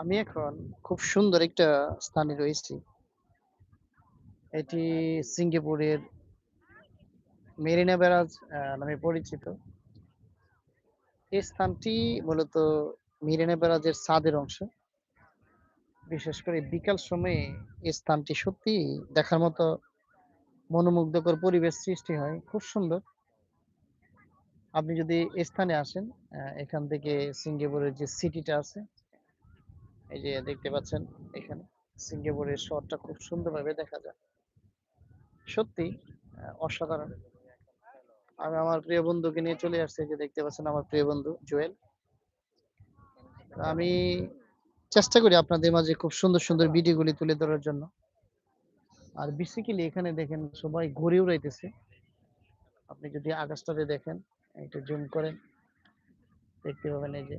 আমি এখন খুব সুন্দর একটা স্থানে রয়েছি। এটি সিঙ্গাপুরের মেরিনা ব্যারাজ নামে পরিচিত। এই স্থানটি মূলত মেরিনা ব্যারাজের ছাদের অংশ। বিশেষ করে বিকাল সময়ে এই স্থানটি সত্যি দেখার মতো মনোমুগ্ধকর পরিবেশ সৃষ্টি হয়। খুব সুন্দর। আপনি যদি স্থানে আসেন, এখান থেকে সিঙ্গাপুরের যে সিটিটা আছে, এই যে দেখতে পাচ্ছেন এখানে সিঙ্গাপুরের শহরটা খুব সুন্দরভাবে দেখা যায়। সত্যি অসাধারণ। আমি আমার প্রিয় বন্ধুকে নিয়ে চলে আসছি। যে দেখতে পাচ্ছেন আমার প্রিয় বন্ধু জুয়েল। আমি চেষ্টা করি আপনাদের মাঝে খুব সুন্দর, সুন্দর ভিডিওগুলি তুলে ধরার জন্য। আর বেসিক্যালি এখানে দেখেন সবাই ঘুড়ি উড়াইতেছে। আপনি যদি আকাশটাতে দেখেন, একটু জুম করেন, দেখতে পাবেন এই যে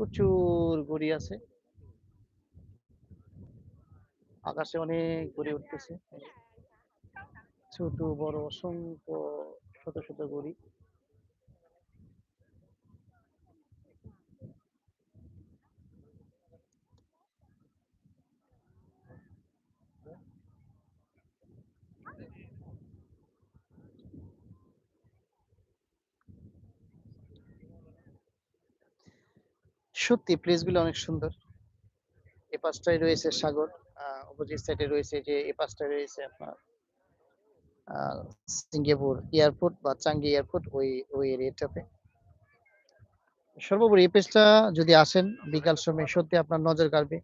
প্রচুর ঘুড়ি আছে। আকাশে অনেক ঘুড়ি উঠতেছে। ছোট বড় অসংখ্য শত, শত ঘুড়ি। সত্যি প্লেসগুলো অনেক সুন্দর। এ পাশটায় রয়েছে সাগর। অপোজিট সাইডে রয়েছে যে এ পাশটায় রয়েছে আপনার সিঙ্গাপুর এয়ারপোর্ট বা চাঙ্গি এয়ারপোর্ট ওই, ওই এরিয়াটাতে। সর্বোপরি এই পেজটা যদি আসেন বিকাল সময় সত্যি আপনার নজর কাড়বে।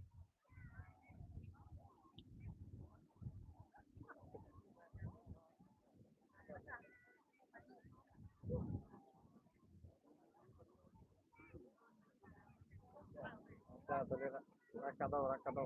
Tá, tá vendo? Vai cada um, cada.